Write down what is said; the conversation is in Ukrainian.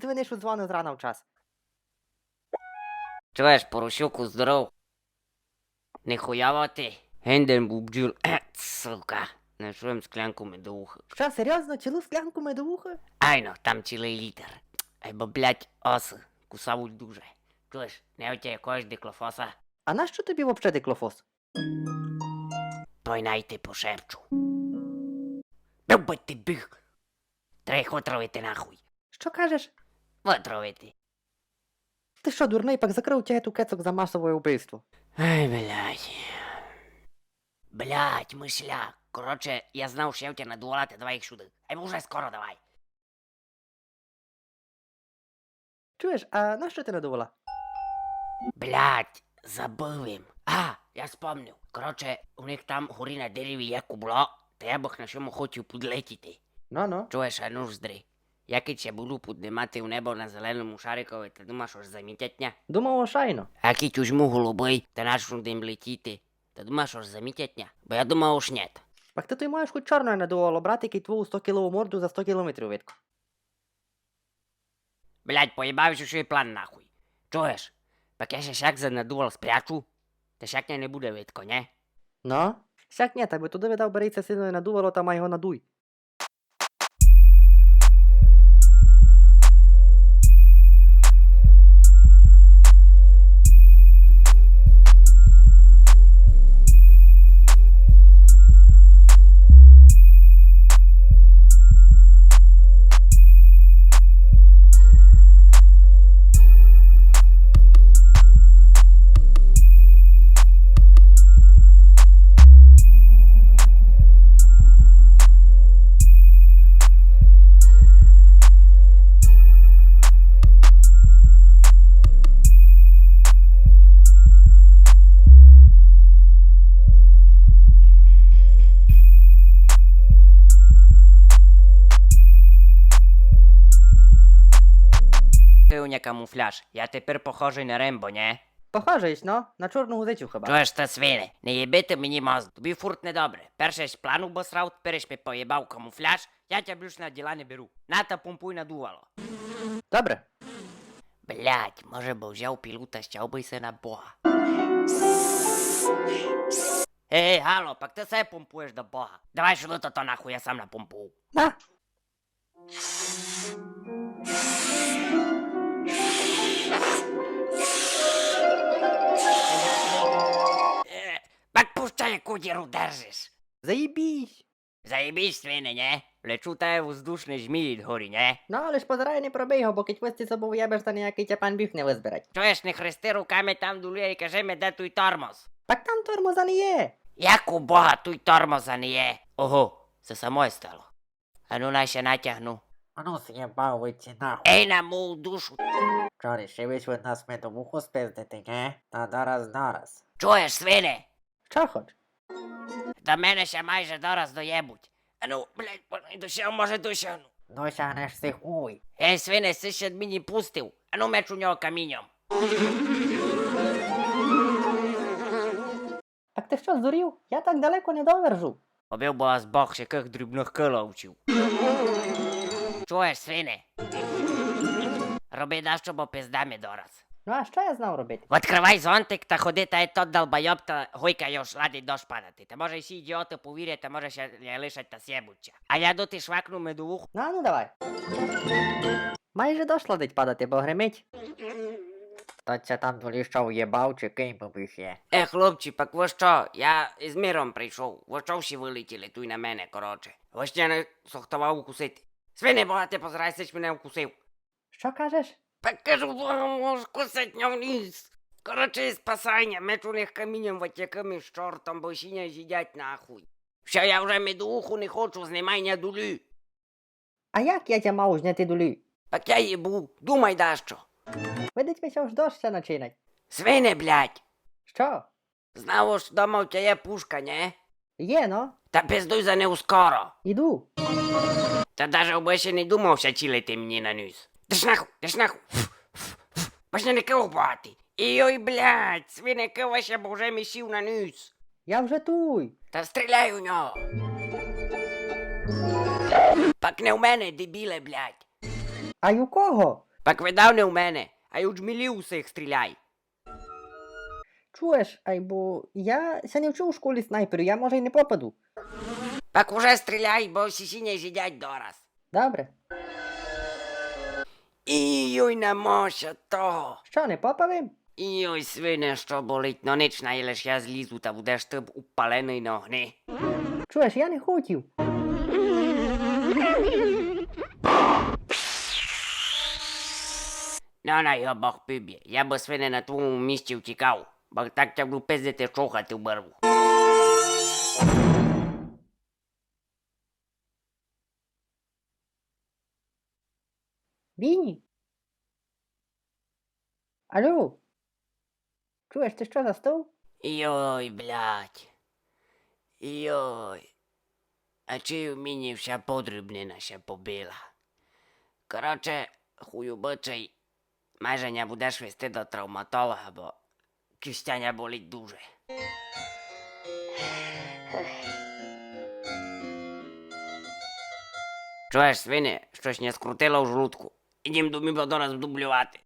свини, що дзвонив зрана в час. Чуєш, поросюку, здоров. Нихуяво ти. Генден бубджул. Сука. Нашуєм склянку медовуха. Що, серйозно, цілу склянку медовуха? Айно, там цілий літр. Ай бо, блядь, оси. Кусавуть дуже. Чуєш, не отя якогось диклофоса? А нащо тобі взагалі диклофос? Той найти пошепчу. Би ти біг. Треба їх отравити нахуй. Що кажеш? Отравити. Ти що, дурний, пак закрив тягету кецок за масове вбивство. Ай, блядь. Блядь, мисля. Короче, я знав, що я в тебе надувалати, давай їх сюди. Ай, вже скоро давай. Чуєш, а нащо ти надувала? Блядь, забив їм. А, я спомнив. Короче, у них там горі на дереві є кубло, та я бих на чому хотів підлетіти. Ну ну. Чуєш, а ну ж здри. Як ще буду піднімати в небо на зеленому шарикові, ти думаєш, що замітять ня? Думав ошайно. А як тюжму голубий, та начну дим летіти, ти думаєш, що замітять ня? Бо я думав, що нет. Пак ти той маєш хоч чорною надувало, брат, який твою 100 кілову морду за 100 кілометрів видко. Блядь, поїбався, що і план нахуй. Чуєш? Пак я ще шак занадував спрячу, та шак не буде видко, не? Ну? Сяк ні, так би туди видав береться сильно надувало, та май його надуй. Пивня камуфляж, я тепер похожий на Рембо, не? Похожий, ну, на чорну гузицю хіба. Чуєш та свини, не їбити мені мозг, тобі фурт недобре. Перше ж план обосрав, тепер ж ми поїбав камуфляж, я тебе більш на діла не беру. На та помпуй надувало. Добре. Блять, може би взяв пілута, щав би се на Бога. Ей, гало, пак ти все помпуєш до Бога. Давай сюди то, то нахуй, я сам напомпую. На. Пущай, яку діру держиш. Заїбісь. Заєбісь, свини, не? Лечу те воздушне жмій від горі, не? Ну, але ж позирай не пробий його, бо ти собою ябеш та ніякий тяпан біг не визбирать. Чуєш, не хрести руками там дулі і кажи ми, де той тормоз. Так там тормоза не є. Як у Бога той тормоза не є? Ого, це самое стало. А ну на ще натягну. А ну з'єбав вийти нахуй. Ей на мою душу. Що, рішивиш від нас медовуху спиздити, ге? Та зараз, зараз. Чуєш, свини? Що хоч? До мене ще майже дораз доєбуть. А ну, блядь, досяг, може досягну. Досягнеш цих хуй. Ей, свини, си ще мені пустив. А ну меч у нього камінням. Так ти що, здурів? Я так далеко не довержу. Побив би вас Бог ще яких дрібних кила вчив. Чуєш, свини? Роби дещо, бо пиздами дораз. Ну а що я знав робити? Відкривай зонтик та ходи та й тот долбойоб та гойка його радить дощ падати. Та може всі ідіоти повірять, та може ще не лишать та сєбуться. А я доти швакну медовуху. Ну, а ну давай. Майже дошла дить падати, бо гримить. То це там долі що уєбав, чи ким побіг є. Е, хлопці, пак ви що? Я із миром прийшов. Ви що всі вилетіли тут на мене, коротше. Ви ще не сохтував укусити. Свини, бога, ти позирайся, ж мене вкусив. Що кажеш? Так кажу, бога, можеш кусить на вниз. Коротше, спасання, меч у них камінням ватяками з чортом, бо сіня з'їдять нахуй. Що я вже медуху не хочу, знімай на дулі. А як я тя мав зняти долі? Так я їбу, думай дащо. Видить ми ж дощ начинать. Свини, блядь. Що? Знаєш, що дома у тебе є пушка, не? Є, ну? Та пиздуй за нею скоро. Іду. Та даже оби не думав, що цілити мені на ніс. Даш нахуй, даш нахуй. Можна не кивати. І ой, блядь, свини киваше, бо вже місів на ніс. Я вже туй. Та стріляй у нього. Пак не в мене, дебіле, блядь. А й у кого? Пак видав не в мене, а й у джмілів усіх стріляй. Чуєш, ай, бо я ся не вчив у школі снайперу, я може й не попаду. Пак уже стріляй, бо сісіння з'їдять дораз. Добре. Ій-ой, не може того. Що, не попавим? Ій-ой, свине, що болить, но ніч наїлеш я злізу та будеш ти б упалений на огні. Чуєш, я не хотів. Ну, на його бог пиб'є. Я би свине на твоєму місці втікав, бо так тягну пиздити чухати в барву. Біні? Алло? Чуєш, ти що застав? Йой, блядь. Йой. А чи мені вся подрібнина ще побила? Короче, хуюбичий, майже не будеш вести до травматолога, бо кістяня болить дуже. Чуєш, свине, щось не скрутило в жлудку. Ідім до мені до нас дублювати.